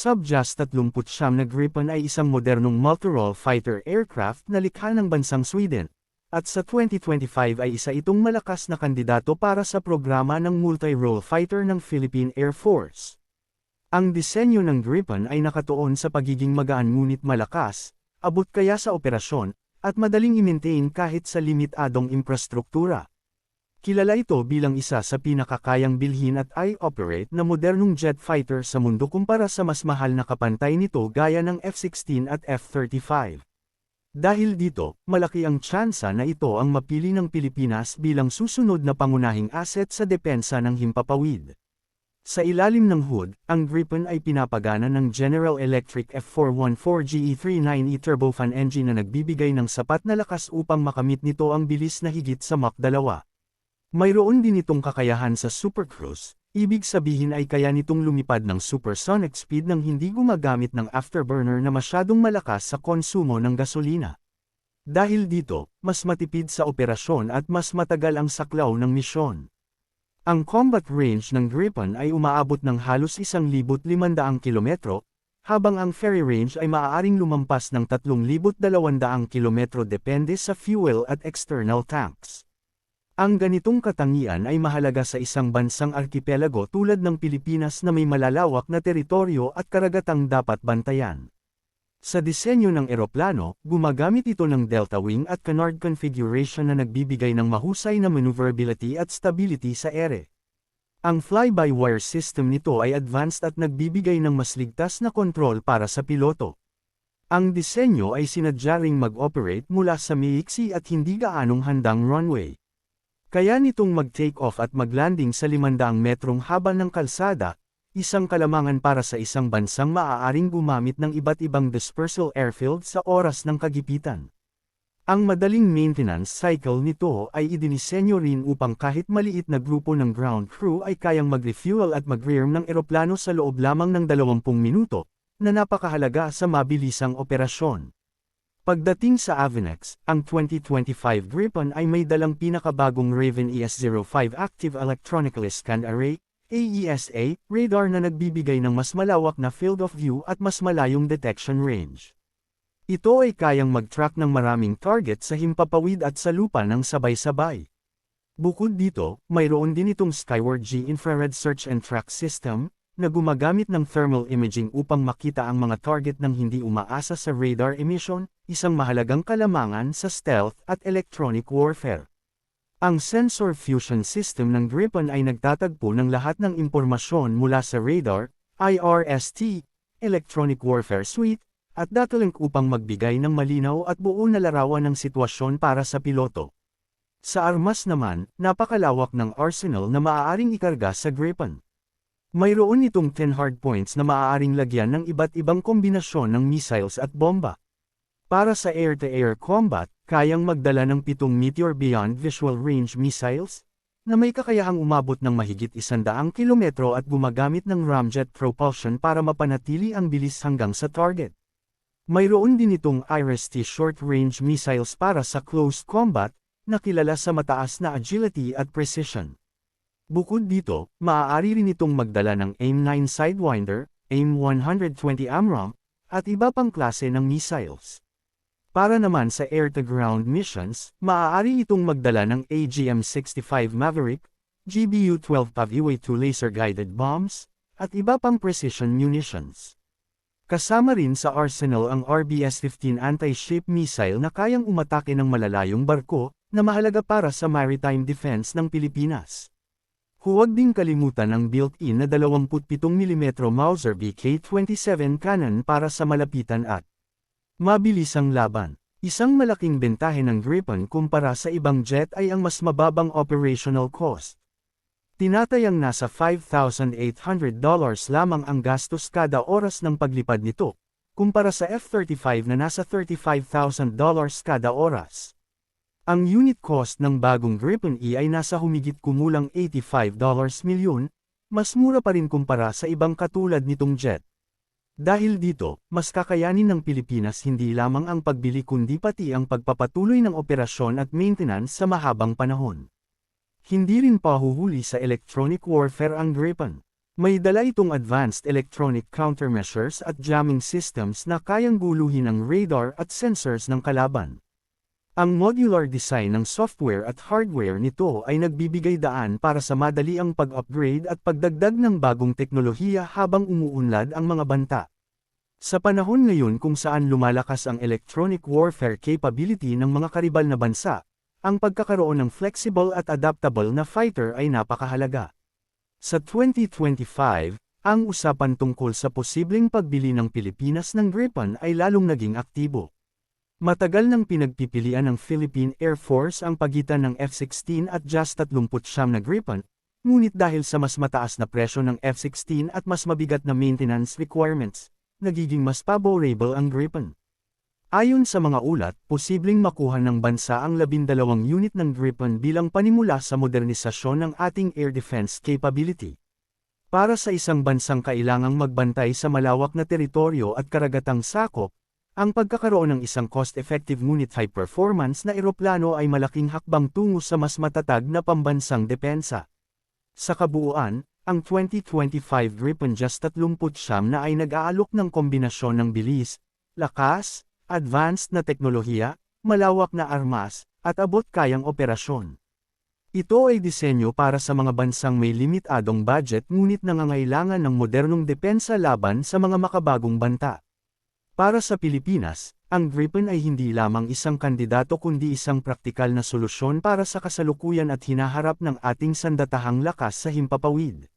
Subjas 39 na Gripen ay isang modernong multirole fighter aircraft na likha ng bansang Sweden, at sa 2025 ay isa itong malakas na kandidato para sa programa ng multi-role fighter ng Philippine Air Force. Ang disenyo ng Gripen ay nakatuon sa pagiging magaan ngunit malakas, abot kaya sa operasyon, at madaling i-maintain kahit sa limitadong infrastruktura. Kilala ito bilang isa sa pinakakayang bilhin at i-operate na modernong jet fighter sa mundo kumpara sa mas mahal na kapantay nito gaya ng F-16 at F-35. Dahil dito, malaki ang tsansa na ito ang mapili ng Pilipinas bilang susunod na pangunahing asset sa depensa ng himpapawid. Sa ilalim ng hood, ang Gripen ay pinapagana ng General Electric F414 GE39E turbofan engine na nagbibigay ng sapat na lakas upang makamit nito ang bilis na higit sa Mach 2. Mayroon din itong kakayahan sa supercruise, ibig sabihin ay kaya nitong lumipad ng supersonic speed nang hindi gumagamit ng afterburner na masyadong malakas sa konsumo ng gasolina. Dahil dito, mas matipid sa operasyon at mas matagal ang saklaw ng misyon. Ang combat range ng Gripen ay umaabot ng halos 1,500 kilometro, habang ang ferry range ay maaaring lumampas ng 3,200 kilometro depende sa fuel at external tanks. Ang ganitong katangian ay mahalaga sa isang bansang arkipelago tulad ng Pilipinas na may malalawak na teritoryo at karagatang dapat bantayan. Sa disenyo ng eroplano, gumagamit ito ng delta wing at canard configuration na nagbibigay ng mahusay na maneuverability at stability sa ere. Ang fly-by-wire system nito ay advanced at nagbibigay ng mas ligtas na kontrol para sa piloto. Ang disenyo ay sinadya mag-operate mula sa miiksi at hindi gaanong handang runway. Kaya nitong mag-take off at maglanding sa 500 metrong haba ng kalsada, isang kalamangan para sa isang bansang maaaring gumamit ng iba't ibang dispersal airfield sa oras ng kagipitan. Ang madaling maintenance cycle nito ay idinisenyo rin upang kahit maliit na grupo ng ground crew ay kayang mag-refuel at mag-rearm ng eroplano sa loob lamang ng 20 minuto, na napakahalaga sa mabilisang operasyon. Pagdating sa Avenex, ang 2025 Gripen ay may dalang pinakabagong Raven ES-05 Active Electronically Scanned Array, AESA, radar na nagbibigay ng mas malawak na field of view at mas malayong detection range. Ito ay kayang mag-track ng maraming target sa himpapawid at sa lupa ng sabay-sabay. Bukod dito, mayroon din itong Skyward G Infrared Search and Track System, na gumagamit ng thermal imaging upang makita ang mga target ng hindi umaasa sa radar emission, isang mahalagang kalamangan sa stealth at electronic warfare. Ang sensor fusion system ng Gripen ay nagtatagpo ng lahat ng impormasyon mula sa radar, IRST, electronic warfare suite, at datalink upang magbigay ng malinaw at buo na larawan ng sitwasyon para sa piloto. Sa armas naman, napakalawak ng arsenal na maaaring ikarga sa Gripen. Mayroon itong 10 hardpoints na maaaring lagyan ng iba't ibang kombinasyon ng missiles at bomba. Para sa air-to-air -air combat, kayang magdala ng pitong Meteor Beyond Visual Range missiles, na may kakayahang umabot ng mahigit isandaang kilometro at gumagamit ng ramjet propulsion para mapanatili ang bilis hanggang sa target. Mayroon din itong IRIS-T short-range missiles para sa close combat, na kilala sa mataas na agility at precision. Bukod dito, maaari rin itong magdala ng AIM-9 Sidewinder, AIM-120 AMRAAM, at iba pang klase ng missiles. Para naman sa air-to-ground missions, maaari itong magdala ng AGM-65 Maverick, GBU-12 PAV-2 laser-guided bombs, at iba pang precision munitions. Kasama rin sa arsenal ang RBS-15 anti-ship missile na kayang umatake ng malalayong barko, na mahalaga para sa maritime defense ng Pilipinas. Huwag ding kalimutan ang built-in na 27mm Mauser BK-27 cannon para sa malapitan at Mabilis ang laban. Isang malaking bentahe ng Gripen kumpara sa ibang jet ay ang mas mababang operational cost. Tinatayang nasa $5,800 lamang ang gastos kada oras ng paglipad nito, kumpara sa F-35 na nasa $35,000 kada oras. Ang unit cost ng bagong Gripen E ay nasa humigit kumulang $85 milyon, mas mura pa rin kumpara sa ibang katulad nitong jet. Dahil dito, mas kakayanin ng Pilipinas hindi lamang ang pagbili kundi pati ang pagpapatuloy ng operasyon at maintenance sa mahabang panahon. Hindi rin pahuhuli sa electronic warfare ang Gripen. May dala itong advanced electronic countermeasures at jamming systems na kayang guluhin ang radar at sensors ng kalaban. Ang modular design ng software at hardware nito ay nagbibigay daan para sa madali ang pag-upgrade at pagdagdag ng bagong teknolohiya habang umuunlad ang mga banta. Sa panahon ngayon kung saan lumalakas ang electronic warfare capability ng mga karibal na bansa, ang pagkakaroon ng flexible at adaptable na fighter ay napakahalaga. Sa 2025, ang usapan tungkol sa posibleng pagbili ng Pilipinas ng Gripen ay lalong naging aktibo. Matagal nang pinagpipilian ng Philippine Air Force ang pagitan ng F-16 at JAS 39 na Gripen, ngunit dahil sa mas mataas na presyo ng F-16 at mas mabigat na maintenance requirements, nagiging mas favorable ang Gripen. Ayon sa mga ulat, posibleng makuha ng bansa ang labindalawang unit ng Gripen bilang panimula sa modernisasyon ng ating air defense capability. Para sa isang bansang kailangang magbantay sa malawak na teritoryo at karagatang sakop, ang pagkakaroon ng isang cost-effective ngunit high-performance na eroplano ay malaking hakbang tungo sa mas matatag na pambansang depensa. Sa kabuuan, ang 2025 Gripen Just 39 na ay nag-aalok ng kombinasyon ng bilis, lakas, advanced na teknolohiya, malawak na armas, at abot-kayang operasyon. Ito ay disenyo para sa mga bansang may limitadong budget ngunit nangangailangan ng modernong depensa laban sa mga makabagong banta. Para sa Pilipinas, ang Gripen ay hindi lamang isang kandidato kundi isang praktikal na solusyon para sa kasalukuyan at hinaharap ng ating sandatahang lakas sa himpapawid.